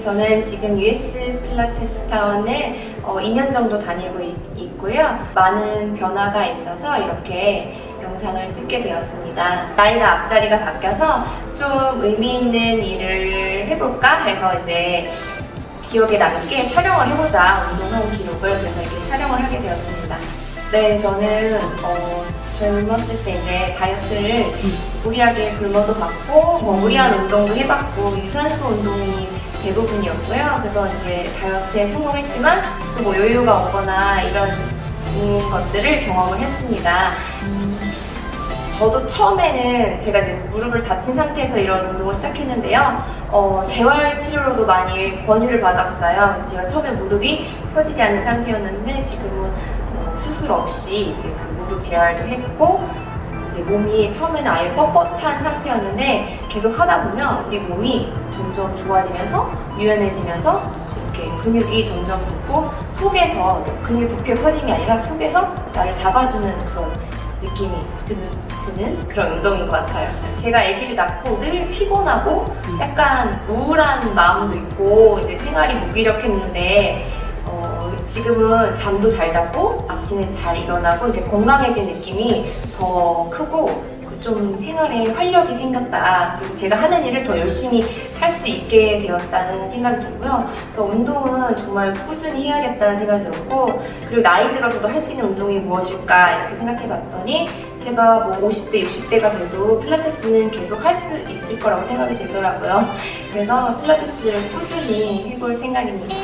저는 지금 US 필라테스 타운을 어, 2년 정도 다니고 있, 있고요. 많은 변화가 있어서 이렇게 영상을 찍게 되었습니다. 나이가 앞자리가 바뀌어서 좀 의미 있는 일을 해볼까 해서 이제 기억에 남게 촬영을 해보자 운동한 기록을 그래서 이렇게 촬영을 하게 되었습니다. 네, 저는 어, 젊었을 때 이제 다이어트를 무리하게 굶어도 봤고 뭐 무리한 운동도 해봤고 유산소 운동이 대부분이었고요. 그래서 이제 다이어트에 성공했지만 또 뭐 여유가 오거나 이런 음, 것들을 경험을 했습니다. 저도 처음에는 제가 이제 무릎을 다친 상태에서 이런 운동을 시작했는데요. 어, 재활 치료로도 많이 권유를 받았어요. 그래서 제가 처음에 무릎이 펴지지 않는 상태였는데 지금은 어, 수술 없이 이제 그 무릎 재활도 했고 이제 몸이 처음에는 아예 뻣뻣한 상태였는데 계속 하다 보면 우리 몸이 점점 좋아지면서 유연해지면서 이렇게 근육이 점점 붙고 속에서 근육이 부피가 커진 게 아니라 속에서 나를 잡아주는 그런 느낌이 드는, 드는 그런 운동인 것 같아요. 제가 아기를 낳고 늘 피곤하고 약간 우울한 마음도 있고 이제 생활이 무기력했는데 어, 지금은 잠도 잘 자고 아침에 잘 일어나고 이렇게 건강해진 느낌이 더 크고 좀 생활에 활력이 생겼다. 그리고 제가 하는 일을 더 열심히 할 수 있게 되었다는 생각이 들고요. 그래서 운동은 정말 꾸준히 해야겠다는 생각이 들었고, 그리고 나이 들어서도 할 수 있는 운동이 무엇일까 이렇게 생각해 봤더니, 제가 뭐 50대, 60대가 돼도 필라테스는 계속 할 수 있을 거라고 생각이 들더라고요. 그래서 필라테스를 꾸준히 해볼 생각입니다.